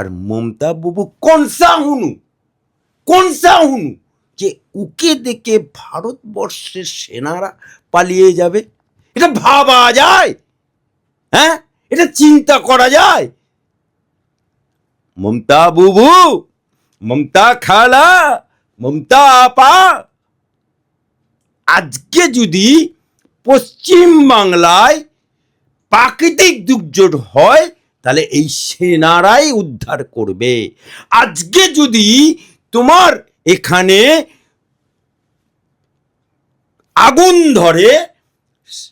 আর মমতা বাবু কনসা হুনু কনসা হুনু যে উকে দেখে ভারতবর্ষের সেনারা পালিয়ে যাবে। এটা ভাবা যায় হ্যাঁ? এটা চিন্তা করা যায়। মমতা বুবু, মমতা খালা, মমতা আপা, আজকে যদি পশ্চিম বাংলায় প্রাকৃতিক দুর্যোগ হয় তাহলে এই সেনারাই উদ্ধার করবে। আজকে যদি তোমার এখানে আগুন ধরে,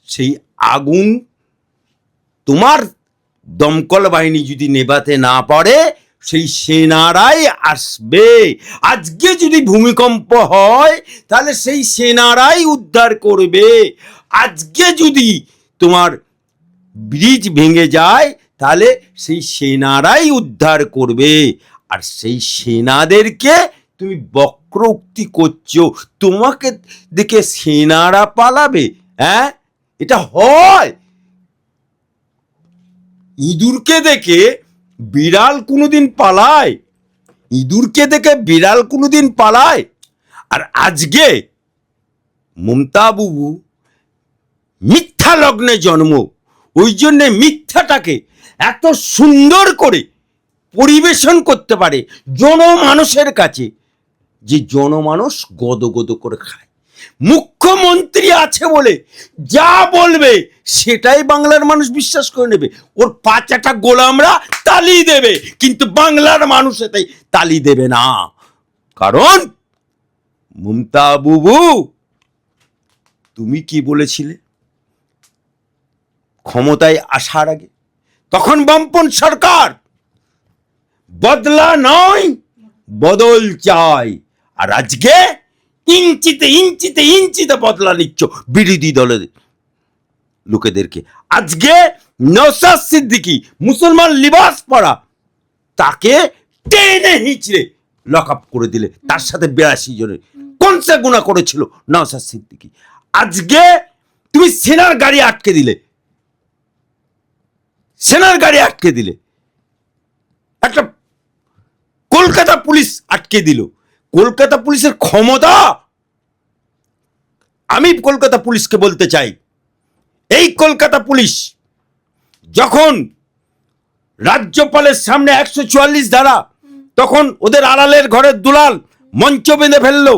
সেই আগুন তোমার দমকল বাহিনী যদি নেভাতে না পারে, সেই সেনারাই আসবে। আজকে যদি ভূমিকম্প হয়, তাহলে সেই সেনারাই উদ্ধার করবে। আজকে যদি তোমার ব্রিজ ভেঙে যায় তাহলে সেই সেনারাই উদ্ধার করবে। আর সেই সেনাদেরকে তুমি বক্রোক্তি করছ, তোমাকে দেখে সেনারা পালাবে হ্যাঁ? এটা হয়। ইঁদুরকে দেখে বিড়াল কোনোদিন পালায়। ইঁদুরকে দেখে বিড়াল কোনোদিন পালায়। আর আজকে মমতা বাবু মিথ্যা লগ্নে জন্ম, ওই জন্যে মিথ্যাটাকে এত সুন্দর করে পরিবেশন করতে পারে জনমানুষের কাছে, যে জনমানুষ গদগদ করে খায়। মুখ্যমন্ত্রী আছে বলে যা বলবে, সেটাই বাংলার মানুষ বিশ্বাস করে নেবে। ওর পাঁচাটা গোলামরা তালি দেবে, কিন্তু বাংলার মানুষ এটাই তালি দেবে না। কারণ, মমতা বুবু, তুমি কি বলেছিলে? ক্ষমতায় আসার আগে তখন বামপন সরকার, বদলা নয়, বদল চাই। আর আজকে ইঞ্চিতে ইঞ্চিতে ইঞ্চিতে বদলা নিচ্ছ বিরোধী দলের লোকেদেরকে। আজকে নৌসাদ সিদ্দিকি মুসলমান লিবাস পরা, তাকে টেনে হিঁচড়ে লক আপ করে দিলে, তার সাথে বিরাশি জনের। কোন সে গুণা করেছিল নৌসাদ সিদ্দিকি? আজকে তুমি সেনার গাড়ি আটকে দিলে সেনার গাড়ি আটকে দিলে। একটা কলকাতা পুলিশ আটকে দিল। কলকাতা পুলিশের ক্ষমতা? আমি কলকাতা পুলিশকে বলতে চাই, এই কলকাতা পুলিশ যখন রাজ্যপালের সামনে একশো চুয়াল্লিশ ধারা, তখন ওদের আড়ালের ঘরের দুলাল মঞ্চ বেঁধে ফেলল।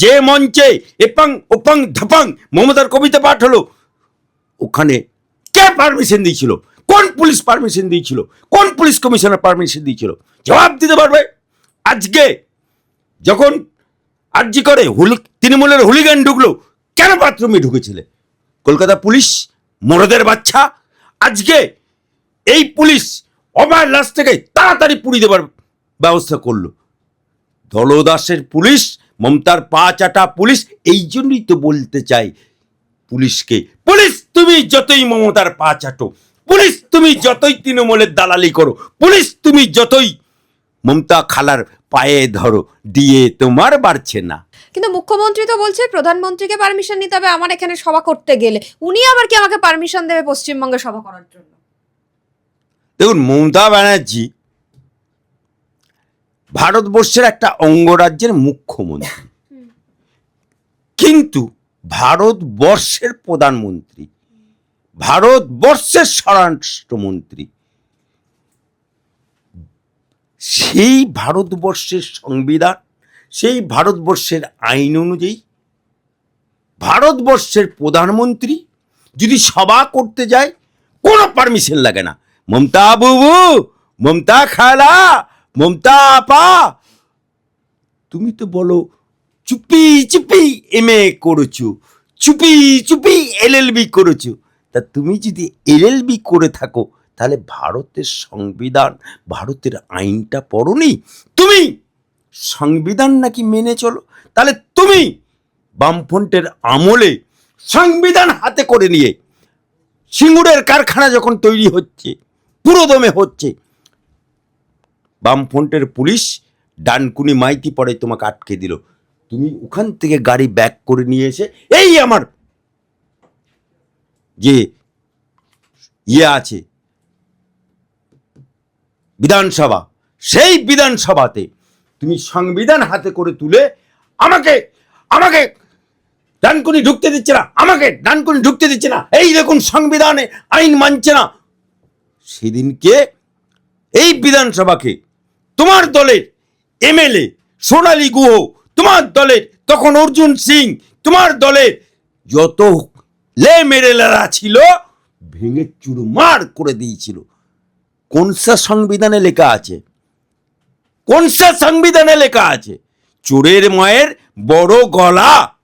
যে মঞ্চে এপাং, ওপাং, ধাপাং মমতার কবিতা পাঠ হলো, ওখানে কে পারমিশন দিয়েছিল? কোন পুলিশ পারমিশন দিয়েছিল? কোন পুলিশ কমিশনার পারমিশন দিয়েছিল? জবাব দিতে পারবে? আজকে যখন আর্জি করে হুলি তৃণমূলের হুলিগান ঢুকলো, কেন বাথরুমে ঢুকেছিলে? কলকাতা পুলিশ, মরদের বাচ্চা, আজকে এই পুলিশ অবায় লাশ থেকে তাড়াতাড়ি পুড়ি দেবার ব্যবস্থা করল। দলদাসের পুলিশ, মমতার পা চাটা পুলিশ, এই জন্যই তো বলতে চাই পুলিশকে। পুলিশ, তুমি যতই মমতার পা চাটো পুলিশ তুমি যতই তৃণমূলের দালালি করো পুলিশ তুমি যতই মমতা খালার পায়ে ধরো দিয়ে তোমার বাড়ছে না। কিন্তু মুখ্যমন্ত্রী তো বলছে প্রধানমন্ত্রীকে পারমিশন নিতে হবে আমার এখানে সভা করতে গেলে। উনি আবার কি আমাকে পারমিশন দেবে পশ্চিমবঙ্গে সভা করার জন্য? দেখুন মমতা ব্যানার্জি ভারতবর্ষের একটা অঙ্গরাজ্যের মুখ্যমন্ত্রী। কিন্তু ভারতবর্ষের প্রধানমন্ত্রী ভারতবর্ষের স্বরাষ্ট্রমন্ত্রী। সেই ভারতবর্ষের সংবিধান, সেই ভারতবর্ষের আইন অনুযায়ী ভারতবর্ষের প্রধানমন্ত্রী যদি সভা করতে যায়, কোনো পারমিশন লাগে না। মমতা বুবু, মমতা খালা, মমতা আপা, তুমি তো বলো চুপি চুপি এম এ করেছ, চুপি চুপি এল এল বি করেছ। তা তুমি যদি এল এল করে থাকো, তাহলে ভারতের সংবিধান, ভারতের আইনটা পড়নি? তুমি সংবিধান নাকি মেনে চলো? তাহলে তুমি বামফ্রন্টের আমলে সংবিধান হাতে করে নিয়ে সিঙ্গুরের কারখানা যখন তৈরি হচ্ছে, পুরোদমে হচ্ছে, বামফ্রন্টের পুলিশ ডানকুনি মাইতি পরে তোমাকে আটকে দিল। তুমি ওখান থেকে গাড়ি ব্যাক করে নিয়ে এসে, এই আমার যে ইয়ে আছে, বিধানসভা, সেই বিধানসভাতে তুমি সংবিধান হাতে করে তুলে আমাকে আমাকে ডানকুনি ঢুকতে দিচ্ছে না, আমাকে ডানকুনি ঢুকতে দিচ্ছে না, এই দেখুন সংবিধানে আইন মানছে না। সেদিনকে এই বিধানসভাকে তোমার দলের এমএলএ সোনালী গুহ, তোমার দলের তখন অর্জুন সিং, তোমার দলের যত লে মেরেলারা ছিল, ভেঙে চুরমার করে দিয়েছিল। কোনসা সংবিধানে লেখা আছে? কোনসা সংবিধানে লেখা আছে? চোরের মায়ের বড় গলা।